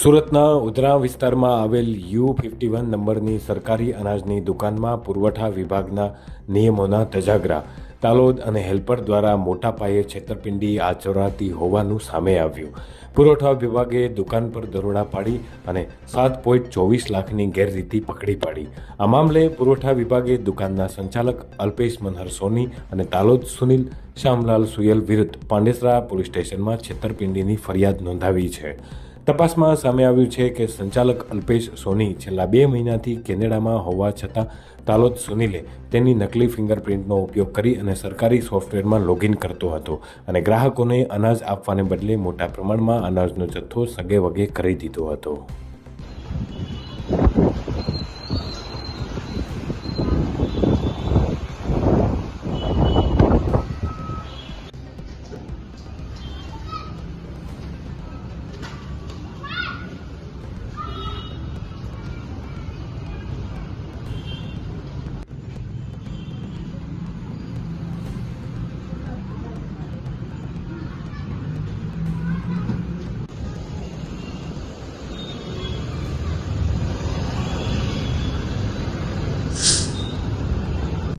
સુરતના ઉધરા વિસ્તારમાં આવેલ યુ ફિફ્ટી વન નંબરની સરકારી અનાજની દુકાનમાં પુરવઠા વિભાગના નિયમોના તજાગરા તાલોદ અને હેલ્પર દ્વારા મોટા પાયે છેતરપિંડી આચરાતી હોવાનું સામે આવ્યું. પુરવઠા વિભાગે દુકાન પર દરોડા પાડી અને સાત પોઈન્ટ ચોવીસ લાખની ગેરરીતિ પકડી પાડી. આ મામલે પુરવઠા વિભાગે દુકાનના સંચાલક અલ્પેશ મનહર સોની અને તાલોદ સુનિલ શ્યામલાલ સુયલ વિરુદ્ધ પાંડેસરા પોલીસ સ્ટેશનમાં છેતરપિંડીની ફરિયાદ નોંધાવી છે. તપાસમાં સામે આવ્યું છે કે સંચાલક અલ્પેશ સોની છેલ્લા બે મહિનાથી કેનેડામાં હોવા છતાં તાલોદ સુનિલે તેની નકલી ફિંગરપ્રિન્ટનો ઉપયોગ કરી અને સરકારી સોફ્ટવેરમાં લોગિન કરતો હતો અને ગ્રાહકોને અનાજ આપવાને બદલે મોટા પ્રમાણમાં અનાજનો જથ્થો સગે વગે કરી દીધો હતો.